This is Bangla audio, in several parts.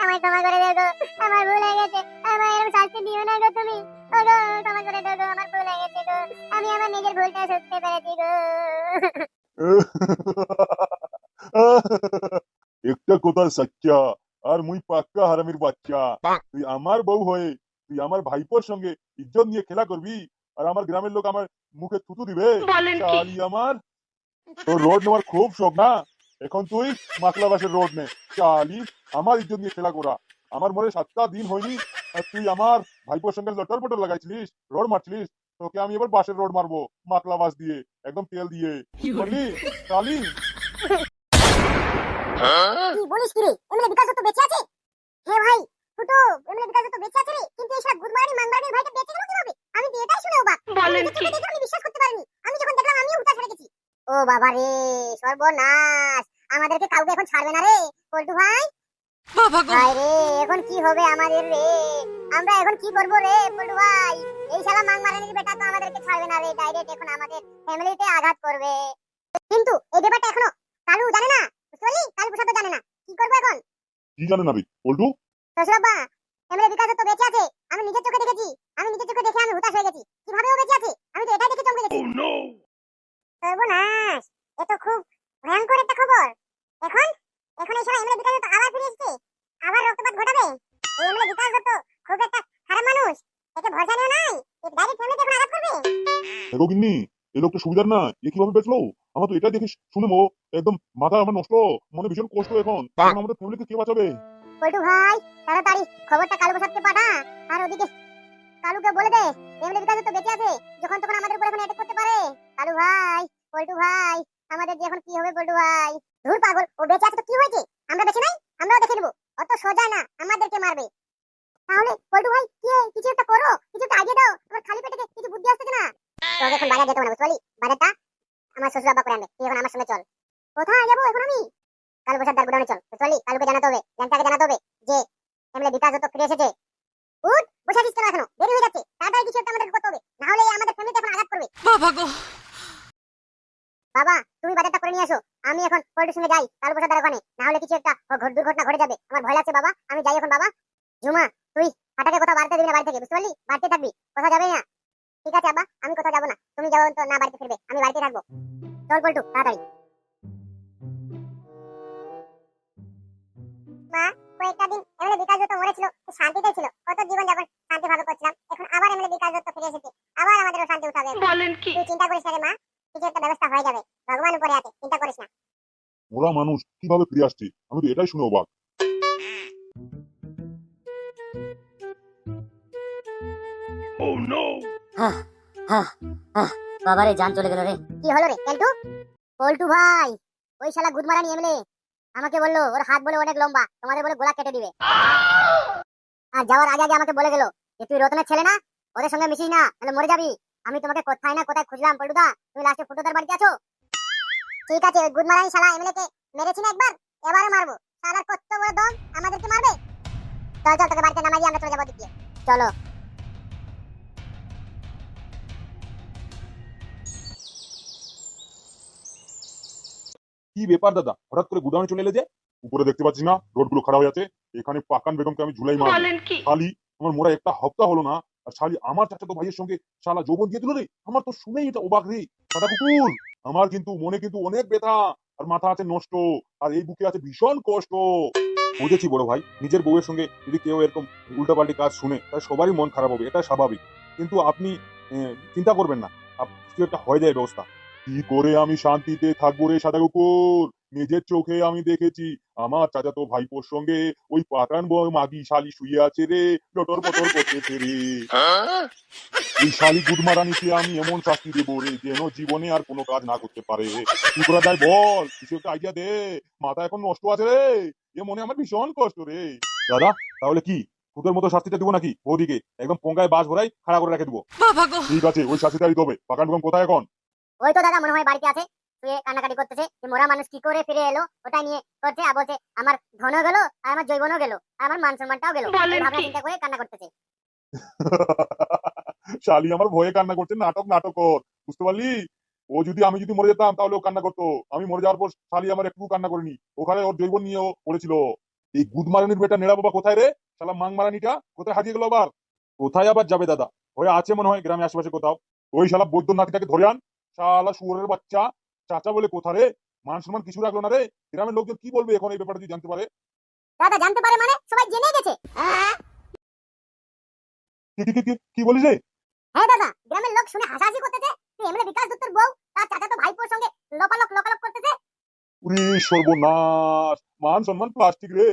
আমায় ক্ষমা করে দেবো আমার ভুল হয়ে গেছে আমার এরকম শাস্তি দিও না গো তুমি। ও গো ক্ষমা করে দেবো আমার ভুল হয়ে গেছে গো আমি আমার নিজের ভুলটা সত্যি পেরেছি গো। একটা কথা সচ্চা আর মুই পাক্কা হারামির বাচ্চা। তুই আমার বউ হয়ে তুই আমার ভাইপোর সঙ্গে ইজ্জত নিয়ে খেলা করবি আর আমার গ্রামের লোক আমার মুখে থুতু দিবে বলেন আমার তোর রোড নেওয়ার খুব শখ না? এখন তুই মাকলাবাসের রোড নে। শালি আমার ইজ্জত নিয়ে খেলা করা। আমার মনে সাতটা দিন হয়নি আর তুই আমার ভাইপোর সঙ্গে লটর পটর লাগাইছিলিস রোড মারছিলিস তোকে আমি এবার বাসের রোড মারবো মাকলাবাস দিয়ে একদম তেল দিয়ে। বললি শালি? কি বলিস কি রে এমএলএ বিকাশ তো বেঁচে আছে? হ্যাঁ ভাই ফুটো এমএলএ বিকাশ তো বেঁচে আছে রে? কিন্তু এই সব গুদমারানি মাংবারানির ভাইটা বেঁচে গেল কীভাবে? আমি তো এটাই শুনে অবাক। বলেন আমি কি? আমি বিশ্বাস করতে পারিনি। আমি যখন দেখলাম আমিও উঠা ছেড়ে গেছি। ও বাবা রে সর্বনাশ। আমাদেরকে কাউকে এখন ছাড়বে না রে পল্টু ভাই। বাবা গো। ভাই রে এখন কি হবে আমাদের রে? আমরা এখন কি করব রে পল্টু ভাই? এই শালা মাংমারানির বেটা তো আমাদেরকে ছাড়বে না রে ডাইরেক্ট এখন আমাদের ফ্যামিলিতে আঘাত করবে। কিন্তু এই ব্যাপারটা এখনও কালু জানে না বুঝতে পারলি? কালু প্রসাদ তো জানে না। কি করব এখন? কি জানে না রে পল্টু শ্বশুরাব্বা এমএলএ বিকাশ তো বেঁচে আছে। আমি নিজের চোখে দেখেছি। আমি নিজের চোখে দেখে আমি হুতাশ হয়ে গেছি। কীভাবে ও বেঁচে আছে? আমি তো এটাই দেখে চমকে গেছি। সর্বনাশ! এ তো খুব ভয়ঙ্কর একটা খবর। এখন? এখন এই সময় এমএলএ বিকাশ তো আবার ফিরে এসেছে। আবার রক্তপাত ঘটাবে। এই এমএলএ বিকাশ তো খুব একটা খারাপ মানুষ। একে ভরসা নেওয়া নাই। ডাইরেক্ট ফ্যামিলিতে এখন আঘাত করবে। দেখো গিন্নি এই লোকটা সুবিধার না। এ কীভাবে বেচলো? আমার তো এটা দেখে শুনে মো একদম মাথা আমার নষ্ট। মনে ভীষণ কষ্ট এখন। এখন আমাদের ফ্যামিলিকে কে বাঁচাবে? পল্টু ভাই তাড়াতাড়ি খবরটা কালু প্রসাদকে পাঠা। আর ওদিকে কালুকে বলে দে এমএলএ বিকাশ তো বেঁচে আছে যখন তখন আমাদের উপর এখন অ্যাটাক করতে পারে। কালু ভাই, পল্টু ভাই, আমাদের যে এখন কি হবে পল্টু ভাই? ধুর পাগল, ও বেঁচে আছে তো কি হয়েছে? আমরা বেঁচে নাই? আমরাও দেখে নেব। অত সোজা না, আমাদেরকে মারবে। তাহলে পল্টু ভাই, কি কিছু একটা করো, কিছু একটা আইডিয়া দাও। আমার খালি পেটে কিছু বুদ্ধি আসছে না। তোকে এখন বাজার যেতে বুঝতে পারলি? বাজারটা আমার শ্বশুর আব্বা করে আনবে। তুই এখন আমার সঙ্গে চল। কোথায় যাব এখন আমি? কালু প্রসাদ দার গুডাউনে চল পারলি? কালুকে জানাতে হবে, ল্যাংটাকে জানাতে হবে যে, এমএলএ বিকাশ তো ফিরে এসেছে। উঠ, বসে আছিস কেন এখনও? দেরি হয়ে যাচ্ছে। তাড়াতাড়ি কিছু একটা আমাদের করতে হবে। না হলে আমাদের ফ্যামিলিতে এখন আঘাত করবে। বাবা গো বাবা তুমি বাজারটা করে নিয়ে এসো পল্টুর সঙ্গে যাই কালু প্রসাদের ওখানে না হলে কিছু একটা ও দুর্ঘটনা ঘটে যাবে। আমার ভয় লাগছে বাবা। আমি যাই এখন বাবা। ঝুমা তুই হাটাকে কোথাও বাড়িতে দিবি না বাড়ি থেকে বুঝতে পারলি? বাড়িতে থাকবি। কোথাও যাবে না। ঠিক আছে আব্বা আমি কোথাও যাব না। তুমি যাব তো না বাড়িতে ফিরবে। আমি বাড়িতে থাকব। চল পল্টু তাড়াতাড়ি। মা কয়েকটা দিন এমএলএ বিকাশ দত্ত মরেছিল শান্তিতে ছিল। কত জীবন যাপন শান্তি ভাবে করছিলাম। এখন আবার এমএলএ বিকাশ দত্ত ফিরে এসেছে। আবার আমাদেরও শান্তি উঠাবে। বলেন কি? তুই চিন্তা করিস না রে মা কিছু একটা ব্যবস্থা হয়ে যাবে ভগবান উপরে আছে চিন্তা করিস না ওরা মানুষ কীভাবে ফিরে আসছে? আমি তো এটাই শুনে অবাক। বাবারে জান চলে গেল রে। কি হলো রে পল্টু পল্টু ভাই ওই শালা গুদমারানি এমএলএ আমাকে বলল ওর হাত বলে অনেক লম্বা তোমাদের বলে গোলা কেটে দিবে। আর যাওয়ার আগে আগে আমাকে বলে গেল যে তুই রতনের ছেলে না? ওদের সঙ্গে মিশিস না তাহলে মরে যাবি। আমি তোমাকে কোথায় না কোথায় খুঁজলাম পল্টুদা? তুমি লাস্টে ফুটোদার বাড়িতে আছো? ঠিক আছে ওই গুদমারানি শালা এমএলএ কে মেরেছি না একবার এবারে মারবো। শালার কত বড় দম আমাদেরকে মারবে? চল চল তোকে বাড়িতে নামাই আমরা চলে যাব দিকে চলো। কি ব্যাপার দাদা? হঠাৎ করে গুডাউনে চলে এলে যে? উপরে দেখতে পাচ্ছি না? রোডগুলো খারাপ হয়ে আছে। এখানে পাকান বেগমকে আমি ঝুলাই মারবো। খালি আমার মোরা একটা হপ্তাহ হলো না। আর শালি আমার চাচাতো ভাইয়ের সঙ্গে শালা যৌবন দিয়ে দিল রে। আমার তো শুনেই এটা অবাক রে দাদা কুকুর। আমার কিন্তু মনে কিন্তু অনেক ব্যথা, আর মাথা আছে নষ্ট, আর এই বুকে আছে ভীষণ কষ্ট। বুঝেছি বড় ভাই, নিজের বউয়ের সঙ্গে যদি কেউ এরকম উল্টাপাল্টি কাজ শুনে, তাহলে সবারই মন খারাপ হবে, এটা স্বাভাবিক। কিন্তু আপনি চিন্তা করবেন না কিছু একটা হয়ে যায় ব্যবস্থা। কি করে আমি শান্তিতে থাকব রে সাদা কুকুর? নিজের চোখে আমি দেখেছি। আমার চাচাতো ভাইপোর সঙ্গে ওই পাকান বউ মাগি শালি শুয়ে আছে রে লটর পটর করতেছে রে। এই শালি গুদমারানিকে আমি এমন শাস্তি দেবো রে যেন জীবনে আর কোনো কাজ না করতে পারে। কি করা যায় বল কিছু একটা আইডিয়া দে। মাথা এখন নষ্ট আছে রে। এ মনে আমার ভীষণ কষ্ট রে। দাদা তাহলে কি? ফুটের মতো শাস্তিটা দিব নাকি? ওদিকে একদম পঙ্গায় বাস ভরাই খাড়া করে রেখে দিবো। ঠিক আছে ওই শাস্তিটা দিতে হবে। পাকান কোথায় এখন? ওই তো দাদা মনে হয় বাড়িতে আছে। শুয়ে কান্নাকাটি করতেছে যে মোরা মানুষ কি করে ফিরে এলো ওটাই নিয়ে করছে? আর বলছে আমার ধনও গেল আর আমার জৈবনও গেল আর আমার মান সম্মানটাও গেল। ভাবনা চিন্তা করে কান্না করতেছে। শালি আমার ভয়ে কান্না করছে নাটক নাটক কর বুঝতে পারলি? ও যদি আমি যদি মরে যেতাম তাহলে ও কান্না করতো। আমি মরে যাওয়ার পর শালি আমার একটু কান্না করিনি। ওখানে ওর জৈব নিয়েও পড়েছিল। এই গুদমারানির বেটা নেড়া বাবা কোথায় রে? শালা মাংমারানিটা কোথায় হারিয়ে গেল আবার? কোথায় আবার যাবে দাদা? হয়ে আছে মনে হয় গ্রামে আশেপাশে কোথাও। ওই শালা বৈদ্য নাতিটাকে ধরে আন। শালা শুয়োরের বাচ্চা। চাচা বলে কোথা রে? মান সম্মান কিছু রাখল না রে? গ্রামের লোকজন কি বলবে এখন এই ব্যাপারটা যদি জানতে পারে? দাদা জানতে পারে মানে? সবাই জেনে গেছে। কি কি কি- কি কি বলিস রে? হ্যাঁ দাদা গ্রামের লোক শুনে হাসাহাসি করতেছে। তুই এমএলএ বিকাশ দত্তর বউ তার চাচা তো ভাইপোর সঙ্গে লোকালক লোকালক করতেছে। উরি সর্বনাশ! মান সম্মান প্লাস্টিক রে।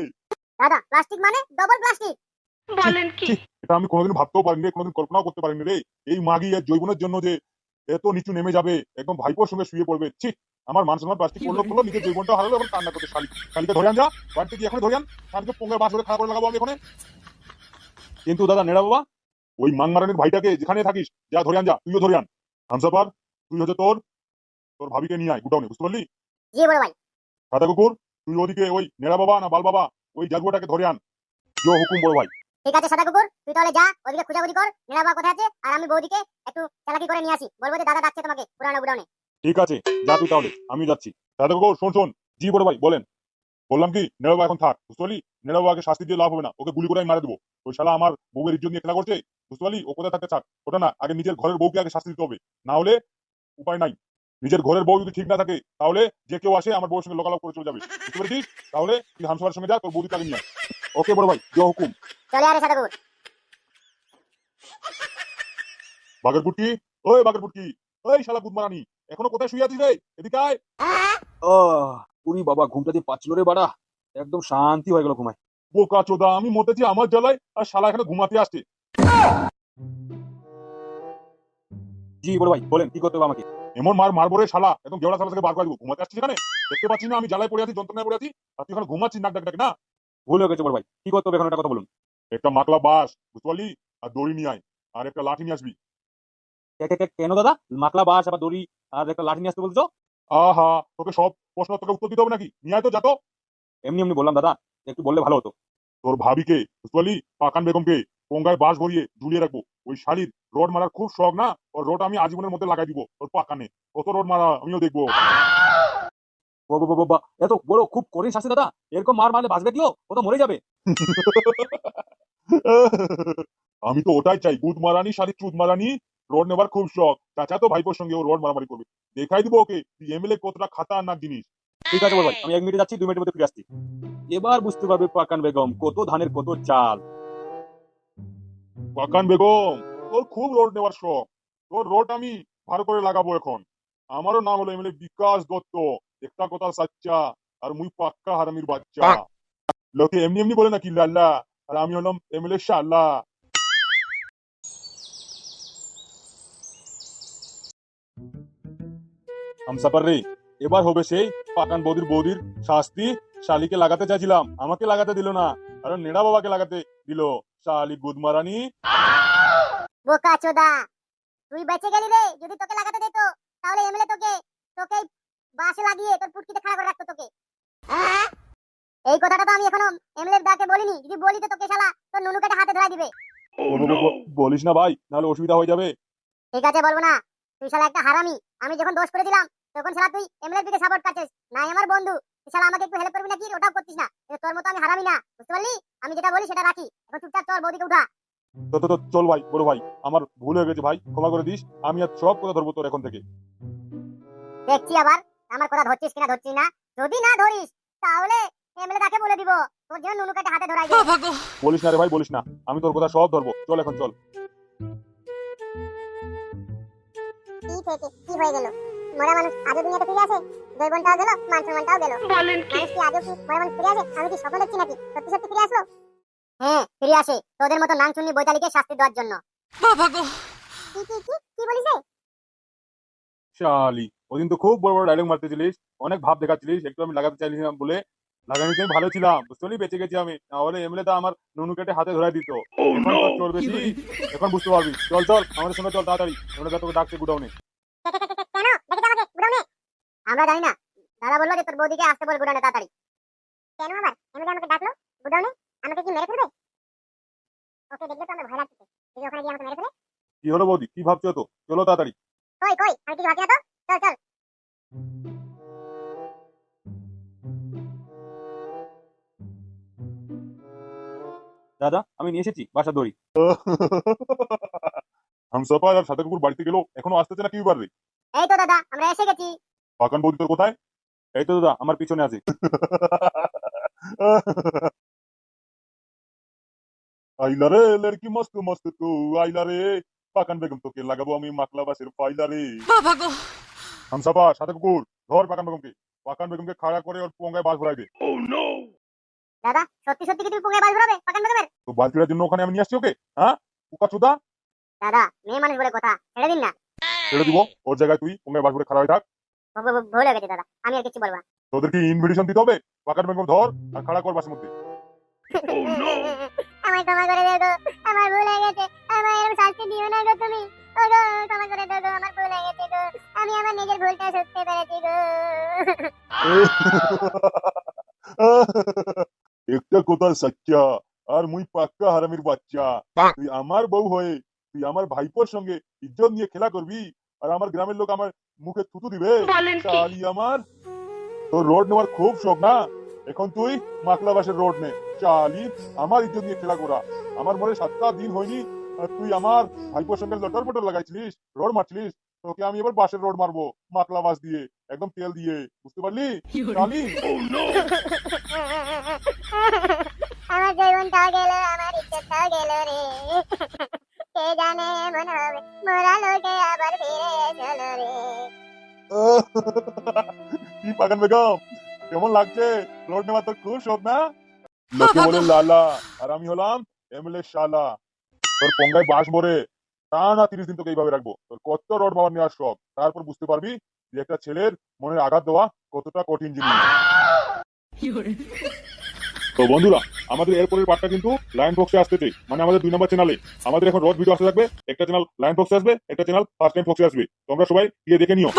দাদা প্লাস্টিক মানে? Double plastic. বলেন কি? এটা আমি কোনোদিন ভাবতেও পারিনি কোনোদিন কল্পনাও করতে পারিনি রে। এই মাগি আর জৈবনের জন্য যে এত নিচু নেমে যাবে। একদম ভাইপোর সঙ্গে শুয়ে পড়বে। ছি আমার মান সম্মান প্লাস্টিক পড়ল পড়ল নিজের জৈবনটা হারালো এবং কান্না করতে শালি। শালিকে ধরে আন যা বাড়িতে গিয়ে এখন ধরে আন। শালিকে পোঙ্গের বাস ধরে খারাপ করে লাগাবো আমি এখানে। কিন্তু দাদা নেড়া বাবা ওই মাংমারানির ভাইটাকে যেখানে থাকিস যা ধরে আন যা তুইও ধরে আন। হামসাপার তুই হচ্ছে তোর তোর ভাবিকে নিয়ে আয় গুটাউনে বুঝতে পারলি? জি বড় ভাই সাদা কুকুর তুই ওদিকে ওই নেড়া বাবা না বাল বাবা ওই জাগুয়াটাকে ধরে আন। জো হুকুম বড় ভাই। ঠিক আছে সাদা কুকুর তুই তাহলে যা ওদিকে খোঁজাখুঁজি কর। নীলাবা কোথায় আছে? আর আমি বৌদিকে একটু চালাকি করে নিয়ে আসি। বলব যে দাদা ডাকছে তোমাকে পুরানো বুড়ানে ঠিক আছে যা তুই তাহলে আমি যাচ্ছি। দাদা গো শোন শোন জি বড় ভাই বলেন। বললাম কি নেড়াবা এখন থাক বুঝতে পারলি? নেড়াবাকে শাস্তি দিয়ে লাভ হবে না ওকে গুলি করে আমি মারা দেবো। ওই শালা আমার বউয়ের ইজ্জত নিয়ে খেলা করছে বুঝতে পারলি? ও কোথায় থাকতে থাক ওটা না আগে নিজের ঘরের বউকে আগে শাস্তি দিতে হবে না হলে উপায় নাই। নিজের ঘরের বউ যদি ঠিক না থাকে তাহলে যে কেউ আসে আমার বউর সঙ্গে লোকালোক করে চলে যাবে বুঝতে পেরেছিস? তাহলে তুই হামসার সঙ্গে যা তোর বৌদিকে আগে নিয়ে। ওকে বড় ভাই জয় হুকুম। চলে আরে সাদা কুকুর বাগের পুটকি ওই বাগের পুটকি ওই শালা বুধমারানি এখনও কোথায় শুয়ে আছিস রে? এদিকে আয়। উনি বাবা ঘুমটা দিয়ে পাচ্ছিল রে বাড়া। একদম শান্তি হয়ে গেল ঘুমায়। বোকা চোদা আমি মতেছি আমার জ্বালায় আর শালা এখানে ঘুমাতে আসছে। জি বড় ভাই বলেন কি করতে হবে আমাকে? এমন মার মারবো রে শালা একদম গেওড়া শালা থেকে বার করে দেবো ঘুমাতে আসছিস এখানে? দেখতে পাচ্ছি না আমি জ্বালায় পড়ে আছি যন্ত্রণায় পড়ে আছি আর তুই এখানে ঘুমাচ্ছিস নাক ডাক ডাক না? ভুল হয়ে গেছে বড় ভাই কি করতে হবে এখন একটা কথা বলুন? একটা মাকলা বাস বুঝতে পারলি? আর দড়ি নিয়ে আয় আর একটা লাঠি নিয়ে আসবি। কেন দাদা? মাকলা বাস আবার দড়ি আর একটা লাঠি নিয়ে আসতে বলছো? আহা তোকে সব প্রশ্ন তোকে উত্তর দিতে হবে নাকি? নিয়ে তো যাতো এমনি এমনি বললাম দাদা। একটু বললে ভালো হতো। তোর ভাবিকে বুঝতে পাকান বেগমকে পঙ্গায় বাস ভরিয়ে ঝুলিয়ে রাখব। ওই রড মারার খুব শখ না? ওর রড আমি আজীবনের মধ্যে লাগাই দিব ওর পাকানে। কত রড মারা আমিও দেখব। এত বড় খুব কঠিন শাস্তি দাদা। এরকম মার মারলে বাঁচবে কিও? ও তো মরে যাবে। আমি তো ওটাই চাই গুদ মারানি শালি চুদ মারানি রড নেবার খুব শখ। চাচা তো ভাইপোর সঙ্গে ও রড মারামারি করবে। দেখাই দিব ওকে এমএলএ কতটা খাতারনাক জিনিস। ঠিক আছে ভাই আমি এক মিনিটে যাচ্ছি দুই মিনিটের মধ্যে ফিরে আসছি। এবার বুঝতে পারবে পাকান বেগম কত ধানের কত চাল। পাকান বেগম তোর খুব রোড নেওয়ার শখ। তোর রোড আমি ভালো করে লাগাবো এখন। আমারও নাম হলো এমএলএ বিকাশ দত্ত। একটা কথা সাচ্চা আর মুই পাক্কা হারামির বাচ্চা। লোকে এমনি এমনি বলে নাকি লাল্লা আর আমি হলাম এমএলএ শাল্লা হামসাপার রে এবার হবে সেই পাকান বৌদির বৌদির শাস্তি শালিকে লাগাতে চাইছিলাম। আমাকে লাগাতে দিল না কারণ নেড়া বাবাকে লাগাতে দিল। শালি গুদমারানি। বোকা চোদা তুই বেঁচে গেলি রে যদি তোকে লাগাতে দিত তাহলে এমএলএ তোকে তোকে বাসে লাগিয়ে তোর পুটকিতে খাড়া করে রাখতো তোকে। এই কথাটা তো আমি এখনও এমএলএ দাকে বলিনি যদি বলি তো তোকে শালা তোর নুনু কেটে হাতে ধরা দিবে। ব- বলিস না ভাই নাহলে অসুবিধা হয়ে যাবে। ঠিক আছে বলব না তুই শালা একটা হারামি আমি যখন দোষ করেছিলাম তখন শালা তুই এমএলএ দিকে সাপোর্ট করছিস নাই আমার বন্ধু। তুই শালা আমাকে একটু হেল্প করবি নাকি? ওটাও করছিস না। তোর মতো আমি হারামি না। বুঝতে পারলি? আমি যেটা বলি সেটা রাখি। এখন চুপচাপ চল বৌদিকে উঠা। তো তো তো চল ভাই বড় ভাই। আমার ভুল হয়ে গেছে ভাই। ক্ষমা করে দিস। আমি আর সব কথা ধরবো তোর এখন থেকে। দেখছি আবার। আমার কথা ধরছিস কিনা ধরছিস না? যদি না ধরিস তাহলে এমএলএ দাকে বলে দিব? তোর জন্য নুনু কেটে হাতে ধরাই বলিস না রে ভাই বলিস না। আমি তোর কথা সব ধরবো। চল এখন চল। কি থেকে কি হয়ে গেল? মরা মানুষ আজও দুনিয়াতে ফিরে আসে? জৈবনটাও গেল মান সম্মানটাও গেল। বলেন কি? মানুষ কি আজও কি মরা মানুষ ফিরে আসে? আমি কি স্বপ্ন দেখছি নাকি? সত্যি সত্যি ফিরে আসলো? হ্যাঁ ফিরে আসে। তোদের মতো বৈতালিকে শাস্তি দেওয়ার জন্য। বাবা গো। কি কি কি? কি বলিস শালি ওদিন তো খুব বড় বড় ডায়লগ মারতেছিলিস অনেক ভাব দেখাচ্ছিলিস। একটু আমি লাগাতে চাইছিলাম বলে। লাগানিতে ভালো ছিলাম বুঝতে পারলি? বেঁচে গেছি আমি। নাহলে এমএলএ তো আমার নুনু কেটে হাতে ধরাই দিত। এখন তো বেশি। এখন বুঝতে পারবি। চল চল আমাদের সঙ্গে চল তাড়াতাড়ি। তোকে ডাকছে গুডাউনে কে, কে, কে, কে, কেন দেখেছ আমাকে গুডাউনে আমরা জানি না। দাদা বলল যে তোর বৌদিকে আসতে বল গুডাউনে তাড়াতাড়ি। কেন আবার? এমএলএ আমাকে ডাকলো গুডাউনে? আমাকে কি মেরে ফেলবে? ওকে দেখলে তো আমার ভয় লাগছে। যদি ওখানে গিয়ে আমাকে মেরে ফেলে। কি হলো বৌদি? কি ভাবছ তো? চলো তাড়াতাড়ি। কই কই? আমি কিছু ভাবছি না তো? চল চল। দাদা আমি নিয়ে এসেছি বাসা দড়ি। হামসাফার আর সাদা কুকুর বাড়িতে গেল এখনও আসতেছে না কি রে এই তো দাদা আমরা এসে গেছি। পাকান বৌদি তোর কোথায়? এই তো দাদা আমার পিছনে আছে। আইলা রে লড়কি মস্ত মস্ত তু আইলা রে। পাকান বেগম তোকে লাগাবো আমি মাকলা বাসের পাইলা রে। বাবা গো। হামসাফা সাদা কুকুর ধর পাকান বেগমকে। পাকান বেগমকে খাড়া করে ওর পোঙ্গায় বাস ভরাই দে দাদা সত্যি সত্যি কি তুমি পাকান বেগমের? তো বালতিটার জন্য ওখানে আমি নিয়ে আসছি ওকে হ্যাঁ? উকা চুদা দাদা মেয়ে মানুষ বলে কথা ছেড়ে দিন না। ছেড়ে দিব ওর জায়গায় তুই পোঙ্গায় বাস ভরে খাড়া হয়ে থাক। ভুল হয়ে গেছে দাদা। আমি আর কিছু বলব না। তোদের কি ইনভিটেশন দিতে হবে? ধর আর খাড়া কর বাসের মধ্যে। আমায় ক্ষমা করে দাও গো আমার ভুল হয়ে গেছে। আমায় এরকম শাস্তি দিও না গো তুমি। ও গো ক্ষমা করে দাও গো আমার ভুল হয়ে গেছে গো। আমি আমার নিজের ভুলটা শুনতে পেরেছি গো। একটা কথা সচ্চা আর মুই পাক্কা হারামির বাচ্চা। তুই আমার বউ হয়ে তুই আমার ভাইপোর সঙ্গে ইজ্জত নিয়ে খেলা করবি আর আমার গ্রামের লোক আমার মুখে থুতু দিবে? চালি আমার। তোর রোড নেওয়ার খুব শখ না? এখন তুই মাকলা বাসের রোড নে। চালি আমার ইজ্জত নিয়ে খেলা করা। আমার মনে সাতটা দিন হয়নি। তুই আমার ভাইপোর সঙ্গে লটর পটর লাগাইছিলিস রোড মারছিলিস। তোকে আমি এবার বাসের রোড মারবো মাকলা বাস দিয়ে একদম তেল দিয়ে। বুঝতে পারলি? চালি আমার জীবনটা গেল আমার ইজ্জতটা গেল রে। কে জানে মনে হবে মোরা লোকে আবার ফিরে চলো রে কি পাগান বেগম? কেমন লাগছে? রোড নেওয়া তোর খুব শখ না? লোকে বলে লালা আর আমি হলাম এমএলএ শালা। তোর পঙ্গায় বাস ভরে তা না তিরিশ দিন তোকে এইভাবে রাখব। তোর কত রড বাবার নেওয়ার শখ তারপর বুঝতে পারবি যে একটা ছেলের মনের আঘাত দেওয়া কতটা কঠিন জিনিস। তো বন্ধুরা, আমাদের এরপরের পার্টটা কিন্তু লাইন বক্সে আসতেছে মানে আমাদের দুই নম্বর চ্যানেলে আমাদের এখন রোড ভিডিও আসতে থাকবে, একটা চ্যানেল লাইন বক্সে আসবে, একটা চ্যানেল ফার্স্ট টাইম বক্সে আসবে। তোমরা সবাই গিয়ে দেখে নিও।